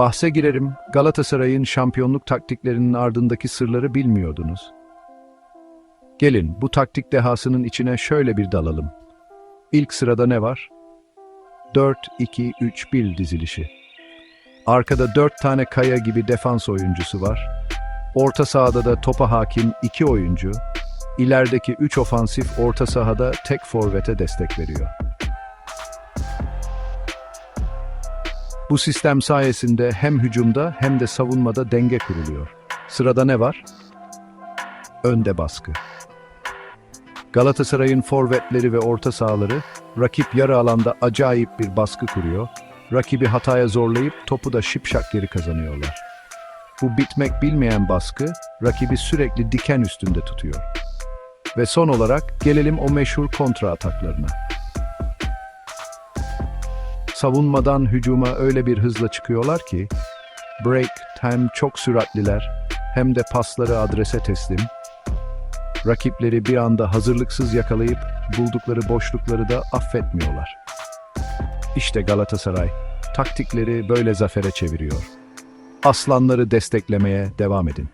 Bahse girerim, Galatasaray'ın şampiyonluk taktiklerinin ardındaki sırları bilmiyordunuz. Gelin, bu taktik dehasının içine şöyle bir dalalım. İlk sırada ne var? 4-2-3-1 dizilişi. Arkada 4 tane kaya gibi defans oyuncusu var. Orta sahada da topa hakim 2 oyuncu. İlerideki 3 ofansif orta sahada tek forvete destek veriyor. Bu sistem sayesinde hem hücumda hem de savunmada denge kuruluyor. Sırada ne var? Önde baskı. Galatasaray'ın forvetleri ve orta sahaları rakip yarı alanda acayip bir baskı kuruyor. Rakibi hataya zorlayıp topu da şipşak geri kazanıyorlar. Bu bitmek bilmeyen baskı rakibi sürekli diken üstünde tutuyor. Ve son olarak gelelim o meşhur kontra ataklarına. Savunmadan hücuma öyle bir hızla çıkıyorlar ki, break hem çok süratliler hem de pasları adrese teslim, rakipleri bir anda hazırlıksız yakalayıp buldukları boşlukları da affetmiyorlar. İşte Galatasaray, taktikleri böyle zafere çeviriyor. Aslanları desteklemeye devam edin.